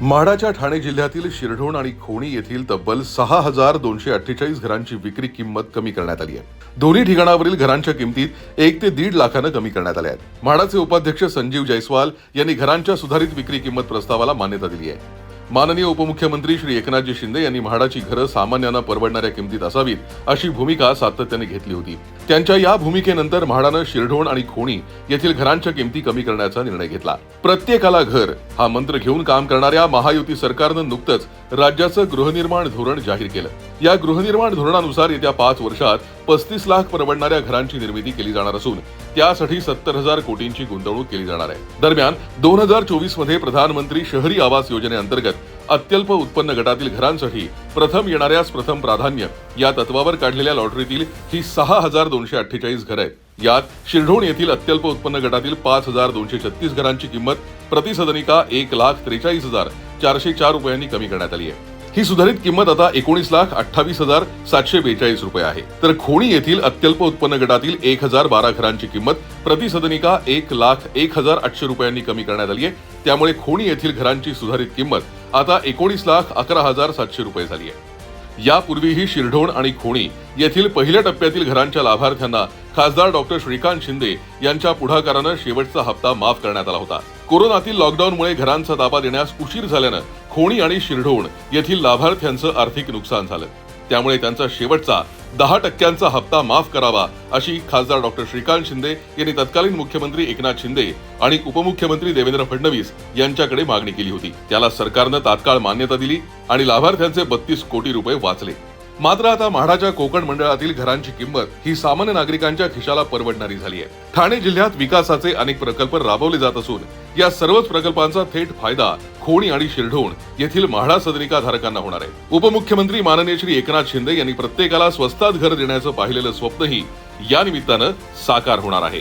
म्हाडाच्या ठाणे जिल्ह्यातील शिरढोण आणि खोणी येथील तब्बल सहा हजार दोनशे अठ्ठेचाळीस घरांची विक्री किंमत कमी करण्यात आली आहे. दोन्ही ठिकाणावरील घरांच्या किमतीत एक ते दीड लाखानं कमी करण्यात आल्या आहेत. म्हाडाचे उपाध्यक्ष संजीव जयस्वाल यांनी घरांच्या सुधारित विक्री किंमत प्रस्तावाला मान्यता दिली आहे. माननीय उपमुख्यमंत्री श्री एकनाथजी शिंदे यांनी म्हाडाची घरं सामान्यांना परवडणाऱ्या किमतीत असावीत अशी भूमिका सातत्याने घेतली होती. त्यांच्या या भूमिकेनंतर म्हाडानं शिरढोण आणि खोणी येथील घरांच्या किमती कमी करण्याचा निर्णय घेतला. प्रत्येकाला घर हा मंत्र घेऊन काम करणाऱ्या महायुती सरकारनं नुकतंच राज्याचं गृहनिर्माण धोरण जाहीर केलं. या गृहनिर्माण धोरणानुसार येत्या पाच वर्षात पस्तीस लाख परवडणाऱ्या घरांची निर्मिती केली जाणार असून त्यासाठी सत्तर हजार कोटींची गुंतवणूक केली जाणार आहे. दरम्यान दोन हजार चोवीसमध्ये प्रधानमंत्री शहरी आवास योजनेअंतर्गत अत्यल्प उत्पन्न गटातील घरांसाठी प्रथम येणाऱ्यास प्रथम प्राधान्य या तत्वावर काढलेल्या लॉटरीतील ही सहा हजार दोनशे अठ्ठेचाळीस घर आहेत. यात शिरढोण येथील अत्यल्प उत्पन्न गटातील पाच हजार दोनशे छत्तीस घरांची किंमत प्रतिसदनिका एक लाख त्रेचाळीस हजार चारशे चार रुपयांनी कमी करण्यात आली आहे. ही सुधारित किंमत आता एकोणीस लाख अठ्ठावीस हजार सातशे बेचाळीस रुपये आहे. तर खोणी येथील अत्यल्प उत्पन्न गटातील एक हजार बारा घरांची किंमत प्रतिसदनिका एक लाख एक हजार आठशे रुपयांनी कमी करण्यात आली आहे. त्यामुळे खोणी येथील घरांची सुधारित किंमत आता एकोणीस लाख अकरा हजार सातशे रुपये झाली आहे. यापूर्वीही शिरढोण आणि खोणी येथील पहिल्या टप्प्यातील घरांच्या लाभार्थ्यांना खासदार डॉक्टर श्रीकांत शिंदे यांच्या पुढाकारानं शेवटचा हप्ता माफ करण्यात आला होता. कोरोनातील लॉकडाऊनमुळे घरांचा ताबा देण्यास उशीर झाल्यानं खोणी आणि शिरढोण येथील लाभार्थ्यांचं आर्थिक नुकसान झालं. त्यामुळे त्यांचा शेवटचा दहा टक्क्यांचा हप्ता माफ करावा अशी खासदार डॉक्टर श्रीकांत शिंदे यांनी तत्कालीन मुख्यमंत्री एकनाथ शिंदे आणि उपमुख्यमंत्री देवेंद्र फडणवीस यांच्याकडे मागणी केली होती. त्याला सरकारनं तात्काळ मान्यता दिली आणि लाभार्थ्यांचे बत्तीस कोटी रुपये वाचले. मात्र आता म्हाडाच्या कोकण मंडळातील घरांची किंमत ही सामान्य नागरिकांच्या खिशाला परवडणारी झाली आहे ठाणे जिल्ह्यात विकासाचे अनेक प्रकल्प राबवले जात असून या सर्वच प्रकल्पांचा थेट फायदा खोणी आणि शिरढोण येथील म्हाडा सदनिका धारकांना होणार आहे. उपमुख्यमंत्री माननीय श्री एकनाथ शिंदे यांनी प्रत्येकाला स्वस्तात घर देण्याचं पाहिलेलं स्वप्नही या निमित्तानं साकार होणार आहे.